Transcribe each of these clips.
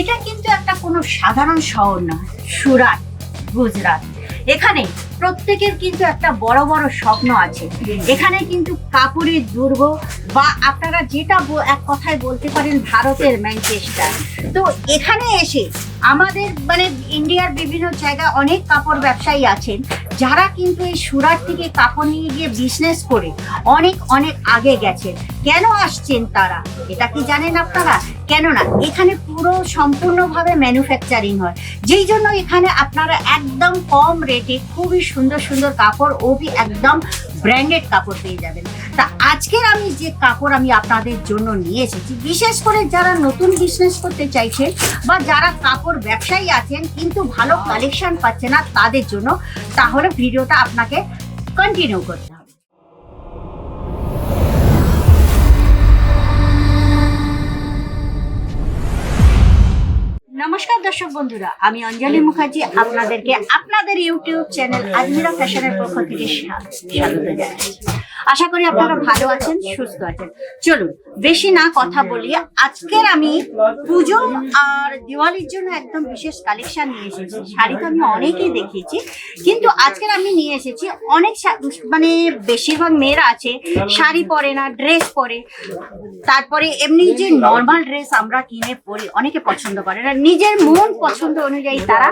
এটা কিন্তু একটা কোনো সাধারণ শহর নয়, সুরাট, গুজরাট। এখানে প্রত্যেকের কিন্তু একটা বড় বড় স্বপ্ন আছে। এখানে কিন্তু কাপড়ের দুর্গ বা আপনারা যেটা এক কথায় বলতে পারেন ভারতের ম্যানচেস্টার। তো এখানে এসে আমাদের মানে ইন্ডিয়ার বিভিন্ন জায়গায় অনেক কাপড় ব্যবসায়ী আছেন, যারা কিন্তু এই সুরাট থেকে কাপড় নিয়ে গিয়ে বিজনেস করে অনেক অনেক আগে গেছেন। কেন আসছেন তারা? এটা কি জানেন আপনারা? কেননা এখানে পুরো সম্পূর্ণভাবে ম্যানুফ্যাকচারিং হয়। যেই জন্য এখানে আপনারা একদম কম রেটে খুবই সুন্দর সুন্দর কাপড় ও বি একদম ব্র্যান্ডেড কাপড় পেয়ে যাবেন। তা আজকের আমি যে কাপড় আমি আপনাদের জন্য নিয়ে এসেছি, বিশেষ করে যারা নতুন বিজনেস করতে চাইছেন বা যারা কাপড় ব্যবসায়ী আছেন কিন্তু ভালো কালেকশন পাচ্ছে না তাদের জন্য, তাহলে ভিডিওটা আপনাকে কন্টিনিউ করতে নমস্কার দর্শক বন্ধুরা, আমি অঞ্জলি মুখার্জি, আপনাদেরকে আপনাদের ইউটিউব চ্যানেল আজমিরা ফ্যাশনের পক্ষ থেকে স্বাগত আশা করি আপনারা ভালো আছেন, সুস্থ আছেন। চলুন, বেশি না কথা বলি আজকের আমি পুজো আর দিওয়ালির জন্য একদম বিশেষ কালেকশন নিয়ে এসেছি। শাড়ি তো আমি অনেকেই দেখিয়েছি কিন্তু আজকের আমি নিয়ে এসেছি অনেক মানে বেশিরভাগ মেয়েরা আছে, শাড়ি পরে না ড্রেস পরে। তারপরে এমনি যে নর্মাল ড্রেস আমরা কিনে পরি, অনেকে পছন্দ করে না, নিজের মন পছন্দ অনুযায়ী তারা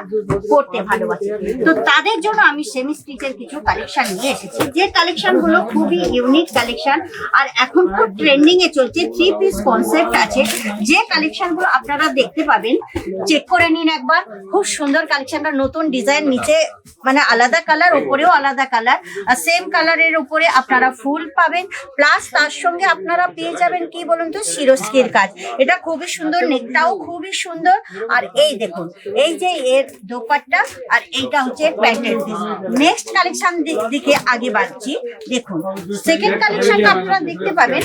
পড়তে ভালোবাসে। তো তাদের জন্য আমি সেমি স্টিচের কিছু কালেকশন নিয়ে এসেছি। যে কালেকশনগুলো খুবই ইউনিক কালেকশন আর এখন খুব ট্রেন্ডিং এ চলছে। থ্রি পিস কনসেপ্ট আছে। যে কালেকশনগুলো আপনারা দেখতে পাবেন চেক করে নিন একবার। খুব সুন্দর কালেকশনটা নতুন ডিজাইন নিচে মানে আলাদা কালার উপরেও আলাদা কালার আর সেম কালারের উপরে আপনারা ফুল পাবেন। প্লাস তার সঙ্গে আপনারা পেয়ে যাবেন কি বলুন তো? শিরস্কির কাজ। এটা খুবই সুন্দর নেকটাও খুবই সুন্দর। আর এই দেখুন এই যে এর দোপাট্টা আর এইটা হচ্ছে প্যান্টের পিস নেক্সট কালেকশন দিকে আগে বাড়ছি দেখুন। সেকেন্ড কালেকশনটা আপনারা দেখতে পাবেন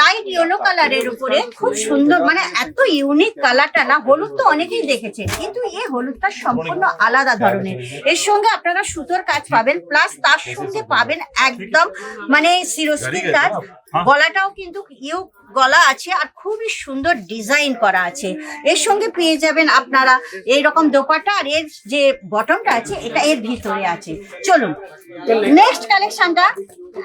লাইট ইয়েলো কালারের উপরে খুব সুন্দর মানে এত ইউনিক কালারটা না হলুদ তো অনেকেই দেখেছেন কিন্তু এই হলুদটা সম্পূর্ণ আলাদা ধরনের। এর সঙ্গে আপনারা সুতোর কাজ পাবেন প্লাস তার সঙ্গে পাবেন একদম মানে সিরোস্কির কাজ। গলাটাও কিন্তু ইউ গলা আছে আর খুবই সুন্দর ডিজাইন করা আছে। এর সঙ্গে পেয়ে যাবেন আপনারা এই রকম দোপাটা আর এর যে বটমটা আছে এটা এর ভিতরে আছে। চলুন নেক্সট কালেকশনটা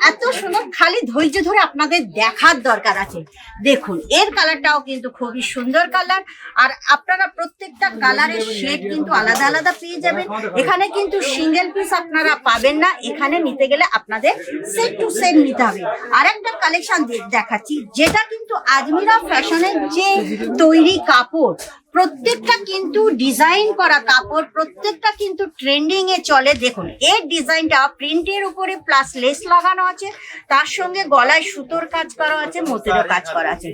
এত সুন্দর, খালি ধৈর্য ধরে আপনাদের দেখার দরকার আছে। দেখুন, এর কালারটাও কিন্তু খুবই সুন্দর কালার আর আপনারা প্রত্যেকটা কালারের শেড কিন্তু আলাদা আলাদা পেয়ে যাবেন। এখানে কিন্তু সিঙ্গেল পিস আপনারা পাবেন না। এখানে নিতে গেলে আপনাদের সেট টু সেট নিতে হবে। আর একটা কালেকশন দেখাচ্ছি, যেটা কিন্তু আজমিরা ফ্যাশনের যে তৈরি কাপড় প্রত্যেকটা কিন্তু ডিজাইন করা কাপড়, প্রত্যেকটা কিন্তু ট্রেন্ডিং এ চলে। দেখুন, এর ডিজাইনটা প্রিন্টের উপরে প্লাস লেস লাগানো আছে, তার সঙ্গে গলায় সুতোর কাজ করা আছে, মতিরও কাজ করা আছে।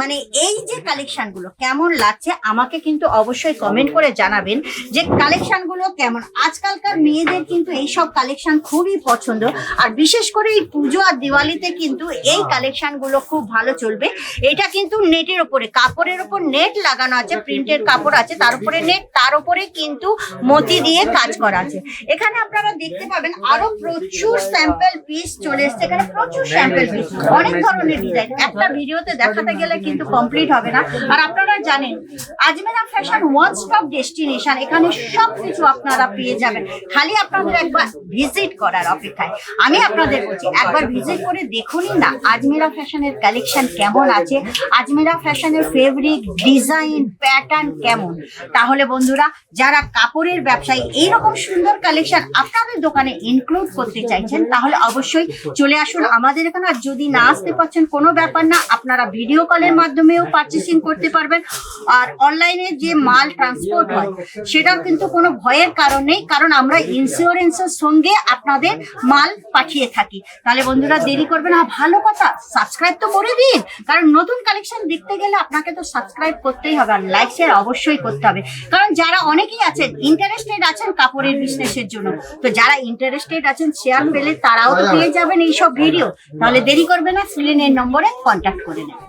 মানে এই যে কালেকশনগুলো কেমন লাগছে আমাকে কিন্তু অবশ্যই কমেন্ট করে জানাবেন যে কালেকশনগুলো কেমন। আজকালকার মেয়েদের কিন্তু এই সব কালেকশন খুবই পছন্দ, আর বিশেষ করে এই পুজো আর দিওয়ালিতে কিন্তু এই কালেকশনগুলো খুব ভালো চলবে। এটা কিন্তু নেটের উপরে, কাপড়ের উপর নেট লাগানো আছে। প্রিন্টের কাপড় আছে, তার উপরে নেট, তার উপরে কিন্তু মতি দিয়ে কাজ করা আছে। এখানে আপনারা দেখতে পাবেন আরও প্রচুর স্যাম্পল পিস চলে এসছে। এখানে প্রচুর স্যাম্পল পিস অনেক ধরনের ডিজাইন একটা ভিডিওতে দেখাতে গেলে কিন্তু কমপ্লিট হবে না। আর আপনারা জানেন, Ajmera fashion one stop destination এখানে সব কিছু আপনারা পেয়ে যাবেন। খালি আপনাদের একবার ভিজিট করার অপেক্ষায়। আমি আপনাদের বলছি, একবার ভিজিট করে দেখুনই না আজমেরা ফ্যাশনের কালেকশন কেমন আছে। আজমেরা ফ্যাশনের ফেব্রিক ডিজাইন প্যাটার্ন কেমন? তাহলে বন্ধুরা, যারা কাপড়ের ব্যবসায়ী, এইরকম সুন্দর কালেকশন আপনাদের দোকানে ইনক্লুড করতে চাইছেন, তাহলে অবশ্যই চলে আসুন আমাদের এখানে। আর যদি না আসতে পারছেন, কোনো ব্যাপার না, আপনারা ভিডিও কলের মাধ্যমেও পারচেসিং করতে পারবেন। আর অনলাইনে যে মাল ট্রান্সপোর্ট হয়, সেটার কিন্তু কোনো ভয়ের কারণ নেই, কারণ আমরা ইন্স্যুরেন্সের সঙ্গে আপনাদের মাল পাঠিয়ে থাকি। তাহলে বন্ধুরা, দেরি করবেন আর ভালো কথা সাবস্ক্রাইব তো করে দিন, কারণ নতুন কালেকশন দেখতে গেলে আপনাকে তো সাবস্ক্রাইব করতেই হবে, আর লাইক শেয়ার অবশ্যই করতে হবে। কারণ যারা অনেকেই আছেন ইন্টারেস্টেড আছেন কাপড়ের বিজনেসের জন্য তো যারা ইন্টারেস্টেড আছেন শেয়ার পেলে তারাও তো পেয়ে যাবেন এইসব ভিডিও তাহলে দেরি করবে না স্ক্রিনের নম্বরে কন্ট্যাক্ট করে নেন